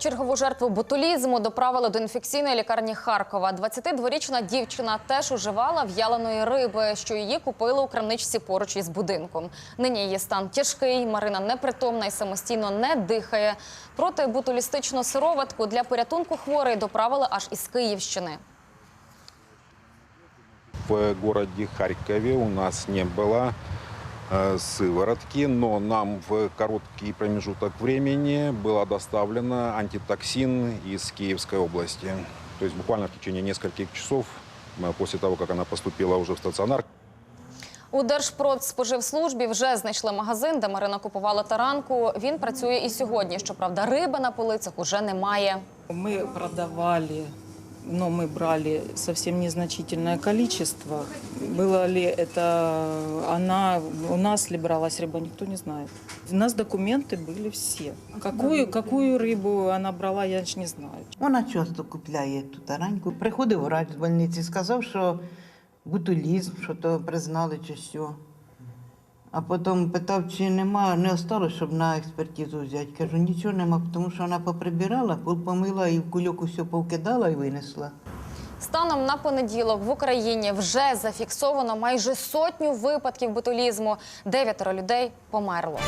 Чергову жертву ботулізму доправили до інфекційної лікарні Харкова. 22-річна дівчина теж уживала в'яленої риби, що її купили у крамничці поруч із будинком. Нині її стан тяжкий. Марина непритомна і самостійно не дихає. Проти ботулістичну сироватку для порятунку хворої доправили аж із Київщини. В городе Харькове у нас не было э, сыворотки, но нам в короткий промежуток времени было доставлено антитоксин из Киевской области. То есть буквально в течение нескольких часов э, после того, как она поступила уже в стационар, У Держпродспоживслужбі вже знайшли магазин, де Марина купувала таранку. Він працює і сьогодні. Щоправда, риби на полицях уже немає. Мы продавали, но мы брали совсем незначительное количество. Было ли это она, у нас ли бралась рыба, никто не знает. У нас документы были все. Какую, какую рыбу она брала, я ж не знаю. Вона часто купляє ту тараньку. Приходив врач з больниці, сказав, що бутулізм, що то признали чи що. А потім питав, чи нема, не осталось, щоб на експертизу взяти. Кажу, нічого нема, тому що вона поприбирала, помила і в кульок усе повкидала і винесла. Станом на понеділок в Україні вже зафіксовано майже сотню випадків ботулізму. Дев'ятеро людей померло.